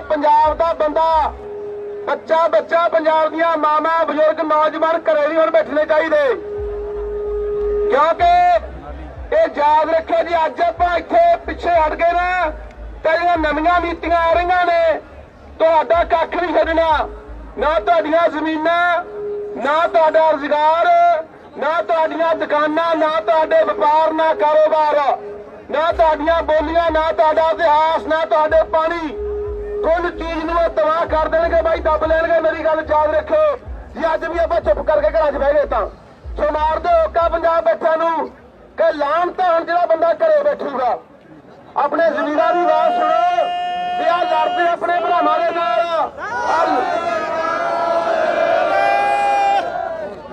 ਪੰਜਾਬ ਦਾ ਬੰਦਾ। ਬੱਚਾ ਬੱਚਾ, ਪੰਜਾਬ ਦੀਆਂ ਮਾਵਾਂ, ਬਜ਼ੁਰਗ, ਨੌਜਵਾਨ ਘਰੇ ਨਹੀਂ ਹੁਣ ਬੈਠਣੇ ਚਾਹੀਦੇ। ਕਿਉਂਕਿ ਇਹ ਯਾਦ ਰੱਖੋ ਜੀ, ਅੱਜ ਆਪਾਂ ਇੱਥੇ ਪਿੱਛੇ ਹਟ ਗਏ ਨਾ, ਤੇ ਜਿਹੜੀਆਂ ਨਵੀਆਂ ਨੀਤੀਆਂ ਆ ਰਹੀਆਂ ਨੇ, ਤੁਹਾਡਾ ਕੱਖ ਨਹੀਂ ਛੱਡਣਾ। ਨਾ ਤੁਹਾਡੀਆਂ ਜ਼ਮੀਨਾਂ, ਨਾ ਤੁਹਾਡਾ ਰੁਜ਼ਗਾਰ, ਨਾ ਤੁਹਾਡੀਆਂ ਦੁਕਾਨਾਂ, ਨਾ ਤੁਹਾਡੇ ਵਪਾਰ, ਨਾ ਕਾਰੋਬਾਰ, ਨਾ ਤੁਹਾਡੀਆਂ ਬੋਲੀਆਂ, ਨਾ ਤੁਹਾਡਾ ਇਤਿਹਾਸ, ਨਾ ਤੁਹਾਡੇ ਪਾਣੀ। ਕੁੱਲ ਚੀਜ਼ ਨੂੰ ਉਹ ਤਬਾਹ ਕਰ ਦੇਣਗੇ ਬਾਈ, ਦੱਬ ਲੈਣਗੇ, ਮੇਰੀ ਗੱਲ ਯਾਦ ਰੱਖੋ ਜੇ ਅੱਜ ਵੀ ਆਪਾਂ ਚੁੱਪ ਕਰਕੇ ਘਰਾਂ 'ਚ ਬਹਿ ਗਏ ਤਾਂ। ਸੋ ਮਾਰ ਦਿਓ ਕਾ ਪੰਜਾਬ ਬੈਠਿਆਂ ਨੂੰ, ਕਿ ਲਾਮ ਤਾਂ ਜਿਹੜਾ ਬੰਦਾ ਘਰੇ ਬੈਠੂਗਾ। ਆਪਣੇ ਜ਼ਮੀਨਾਂ ਦੀ ਆਵਾਜ਼ ਸੁਣੋ ਤੇ ਆ ਲੜਦੇ ਆਪਣੇ ਭਰਾਵਾਂ ਦੇ ਨਾਲ।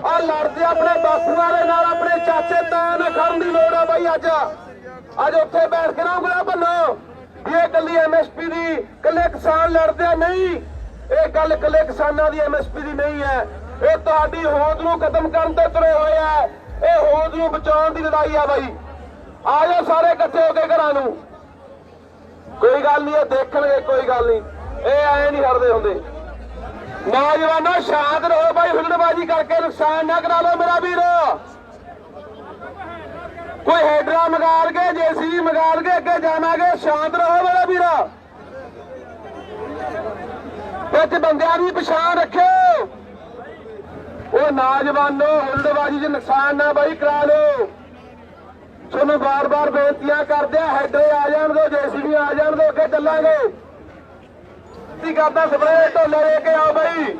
ਆ ਲੜਦੇ ਆਪਣੇ ਬਾਪੂਆਂ ਦੇ ਨਾਲ, ਆਪਣੇ ਚਾਚੇ ਤਾਇਆ ਨਾਲ ਕਰਨ ਦੀ ਲੋੜ ਆ ਬਾਈ ਅੱਜ। ਅੱਜ ਉੱਥੇ ਬੈਠ ਕੇ ਨਾ ਉਂਗਲਾਂ ਭੰਨੋ। ਇਹ ਕੱਲੀ ਐਮਐਸਪੀ ਦੀ ਕੱਲੇ ਕਿਸਾਨ ਲੜਦੇ ਨਹੀਂ, ਇਹ ਗੱਲ ਕੱਲੇ ਕਿਸਾਨਾਂ ਦੀ ਐਮਐਸਪੀ ਦੀ ਨਹੀਂ ਹੈ। ਇਹ ਤੁਹਾਡੀ ਹੋਂਦ ਨੂੰ ਖਤਮ ਕਰਨ ਤੇ ਤੁਰੇ ਹੋਏ ਆ ਇਹ ਹੋਂਦ ਨੂੰ ਬਚਾਉਣ ਦੀ ਲੜਾਈ ਆ ਬਾਈ। ਆ ਜਾਓ ਸਾਰੇ ਇਕੱਠੇ ਹੋ ਕੇ ਘਰਾਂ ਨੂੰ। ਕੋਈ ਗੱਲ ਨਹੀਂ, ਇਹ ਦੇਖਣਗੇ, ਕੋਈ ਗੱਲ ਨਹੀਂ। ਇਹ ਐ ਨਹੀਂ ਹਟਦੇ ਹੁੰਦੇ। ਨੌਜਵਾਨੋ, ਸ਼ਾਂਤ ਰਹੋ ਭਾਈ ਹੁਲੜਬਾਜੀ ਕਰਕੇ ਨੁਕਸਾਨ ਨਾ ਕਰਾ ਲਓ ਮੇਰਾ ਵੀਰੋ। ਹੈਡਰਾ ਮਗਾਲ ਕੇ ਜੇਸੀਬੀ ਮਗਾਲ ਕੇ ਅੱਗੇ ਜਾਵਾਂਗੇ। ਸ਼ਾਂਤ ਰਹੋ ਮੇਰਾ ਵੀਰ। ਵਿੱਚ ਬੰਦਿਆਂ ਦੀ ਪਛਾਣ ਰੱਖਿਓ। ਉਹ ਨੌਜਵਾਨੋ ਹੁਲੜਬਾਜੀ 'ਚ ਨੁਕਸਾਨ ਨਾ ਬਾਈ ਕਰਾ ਲਓ। ਤੁਹਾਨੂੰ ਬਾਰ-ਬਾਰ ਬੇਨਤੀਆਂ ਕਰਦੇ ਆ ਹੈਡਰੇ ਆ ਜਾਣ ਦਿਓ ਜੇਸੀਬੀ ਆ ਜਾਣ ਦਿਓ ਅੱਗੇ ਚੱਲਾਂਗੇ। ਕੀ ਕਰਦਾ ਸਪਰੇਅ ਢੋਲੇ ਲੈ ਕੇ ਆਓ ਬਾਈ।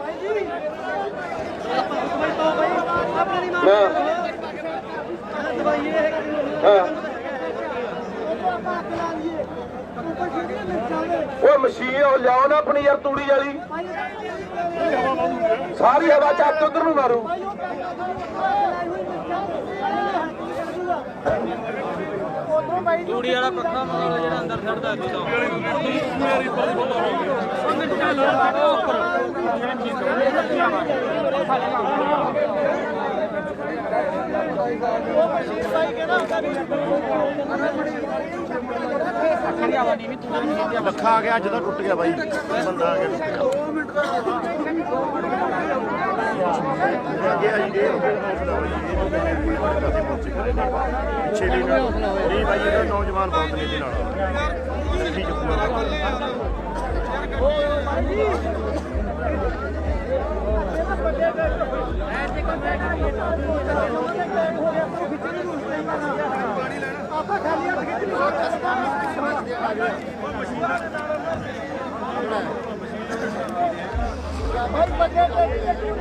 ਹਾਂ ਉਹ ਮਸ਼ੀਨ ਉਹ ਲਿਆਓ ਨਾ ਆਪਣੀ ਯਾਰ ਤੂੜੀ ਵਾਲੀ। ਸਾਰੀ ਹਵਾ ਚੱਕ ਉਧਰ ਨੂੰ ਮਾਰੂ। ਤੂੜੀ ਵਾਲਾ ਪੱਖਾ ਮੰਗਾ ਜਿਹੜਾ ਅੰਦਰ ਛੱਡਦਾ ਅੱਗੇ ਤੋਂ। ਲੱਖਾ ਆ ਗਿਆ, ਅੱਜ ਤਾਂ ਟੁੱਟ ਗਿਆ ਬਾਈ। ਬੰਦਾ ਆ ਗਿਆ। ਟੁੱਟ ਗਿਆ ਅੱਗੇ ਆ ਜੀ। ਇਹ ਪਿੱਛੇ ਵੀ ਨਹੀਂ ਬਾਈ ਇਹਦਾ ਨੌਜਵਾਨ ਬਹੁਤ ਨੇ ਇਹਦੇ ਨਾਲ। ਠੀਕ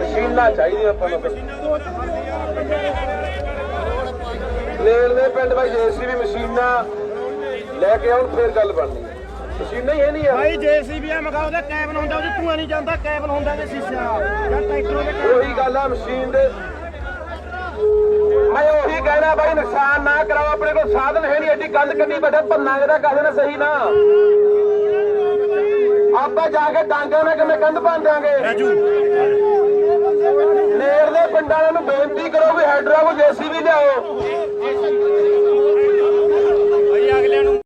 ਮਸ਼ੀਨਾਂ ਚਾਹੀਦੀਆਂ ਆਪਾਂ ਨੂੰ। ਨੇੜਲੇ ਪਿੰਡ ਬਾਈ ਜੇਸੀਬੀ ਮਸ਼ੀਨਾਂ ਲੈ ਕੇ ਆਉਣ ਫੇਰ ਗੱਲ ਬਣਨੀ। ਮਸ਼ੀਨਾਂ ਹੀ ਹੈ ਨਹੀਂ ਯਾਰ ਬਾਈ ਜੇਸੀਬੀ ਆ ਮਗਾ ਉਹਦਾ ਕੈਬਨ ਹੁੰਦਾ ਉਹਦੇ ਧੂਆ ਨਹੀਂ ਜਾਂਦਾ ਕੈਬਨ ਹੁੰਦਾ ਤੇ ਸ਼ੀਸ਼ਾ। ਜਾਂ ਟਰੈਕਟਰ ਦੇ ਉਹੀ ਗੱਲ ਆ ਮਸ਼ੀਨ ਦੇ ਕੋਲ ਸਾਧਨ ਹੈ ਨਹੀਂ ਐਡੀ ਗੰਦ ਕੰਨੀ ਬੈਠੇ ਭੰਨਾਂਗੇ ਤਾਂ ਕਹਦੇ ਨਾ ਸਹੀ ਨਾ। ਆਪਾਂ ਜਾ ਕੇ ਡਾਂਗਾਂ ਨਾਲ ਕਿਵੇਂ ਕੰਧ ਦਿਆਂਗੇ? ਰਾਜੂ। ਨੇੜਲੇ ਪਿੰਡਾਂ ਵਾਲਿਆਂ ਨੂੰ ਬੇਨਤੀ ਕਰੋ ਵੀ ਹੈਡਰਾ ਕੋ ਜੇਸੀਬੀ ਲਿਆਓ।